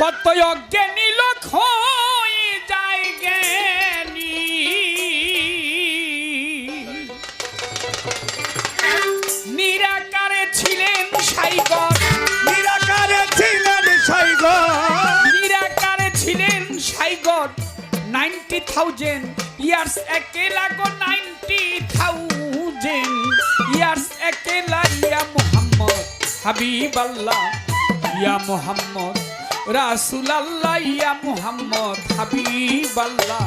কত অজ্ঞানী লোক হয়ে যায় জ্ঞানী। নিরাকারে ছিলেন সাইগর নিরাকারে ছিলেন সাইগর নিরাকারে ছিলেন সাইগর নাইনটি থাউজেন্ড। ইয়ার্স একেলা গো নাইনটি থাউজেন্ড। ইয়ার্স একেলা ইয়া মোহাম্মদ হাবিব আল্লাহ ইয়া মোহাম্মদ। রাসুল ইয়া মোহাম্মদ হাবিব আল্লাহ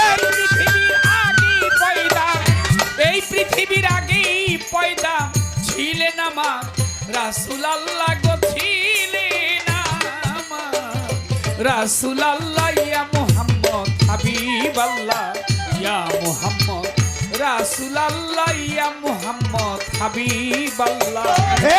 এই পৃথিবীর আগে পয়দা এই পৃথিবীর আগেই পয়দা ছিলেন আমার রাসুল আল্লাহ গো ছিলেন আমার রাসুল ইয়া মোহাম্মদ হাবিব আল্লাহ ইয়া মোহাম্মদ। রাসুল ইয়া মোহাম্মদ হাবিব আল্লাহ এ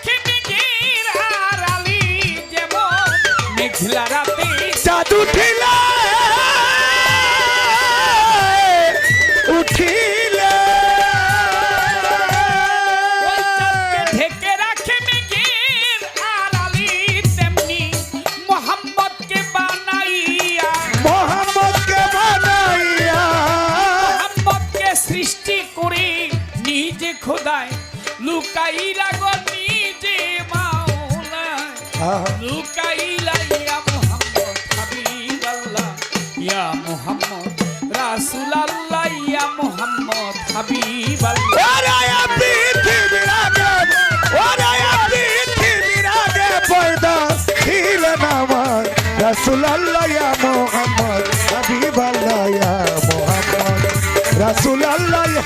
খোদায় লুকাইলা গো নিজে মাওলায় লুকাইলা ইয়া মুহাম্মদ হাবিবাল্লাহ। ইয়া মুহাম্মদ রাসূলুল্লাহ ইয়া মুহাম্মদ হাবিবাল্লাহ। ওরে এ পৃথিবীর আগে ওরে এ পৃথিবীর আগে পয়দা ছিলেন আমার। রাসূলুল্লাহ ইয়া মুহাম্মদ হাবিবাল্লাহ ইয়া মুহাম্মদ রাসূলুল্লাহ ইয়া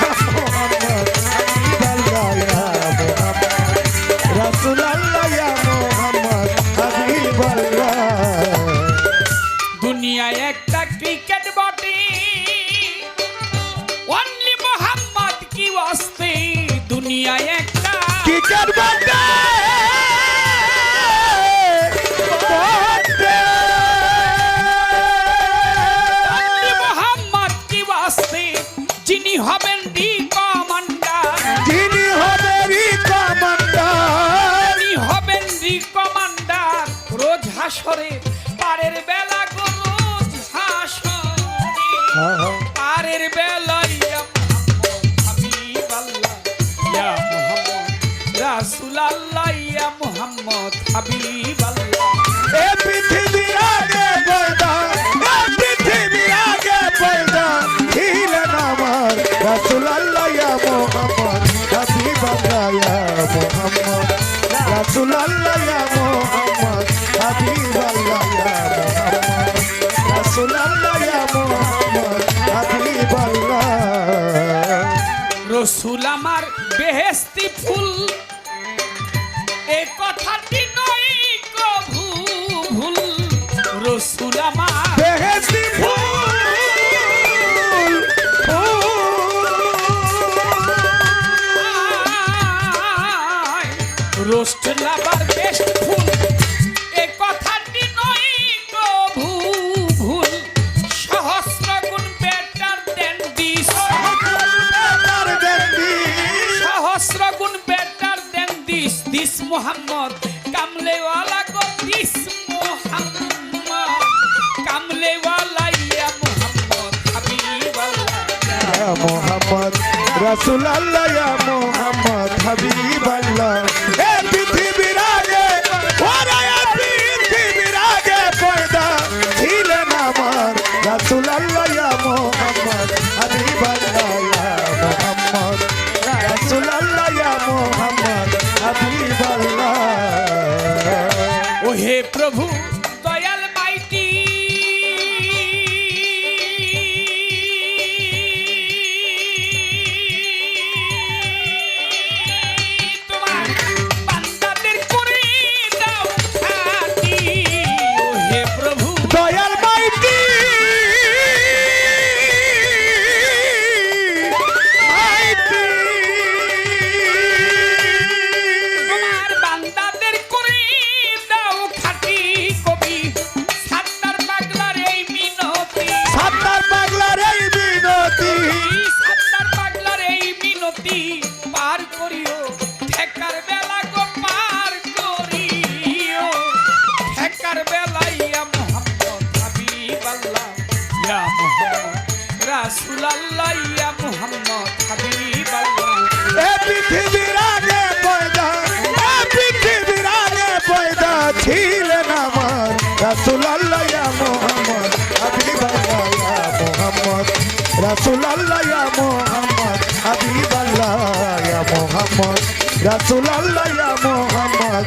হাসরে পারের বেলা গরু হাসরে। পারের বেলা মুহাম্মদ হাবিব আল্লাহ ইয়া ইয়া মুহাম্মদ হাবিব রোস্ট লাভার বেস্ট ফুল এ কথাটি নয় কভু ভুল। সহস্র গুণ বেটার দেন দিস সহস্র গুণ বেটার দেন দিস দিস মোহাম্মদ কামলেওয়ালা গো দিস মোহাম্মদ কামলেওয়ালা ইয়া মোহাম্মদ, হাবিবাল্লাহ। ইয়া মোহাম্মদ, রাসূলুল্লাহ ইয়া মোহাম্মদ, হাবিবাল্লাহ। হাবিবাল্লাহ ও হে প্রভু পার করিও। ঠেকার বেলা গো পার করিও। ঠেকার বেলাইয়া মোহাম্মদ হাবিবাল্লাহ ইয়া মোহাম্মদ রাসূলুল্লাহ, ইয়া মোহাম্মদ হাবিবাল্লাহ এ পৃথিবীর আগে পয়দা, এ পৃথিবীর আগে পয়দা ছিলেন আমার। রাসূলুল্লাহ, ইয়া মোহাম্মদ হাবিবাল্লাহ ইয়া মোহাম্মদ। রাসূলুল্লাহ, ইয়া মোহাম্মদ হাবিব আল্লাহ মোহাম্মদ রাসুল আল্লাহ মোহাম্মদ।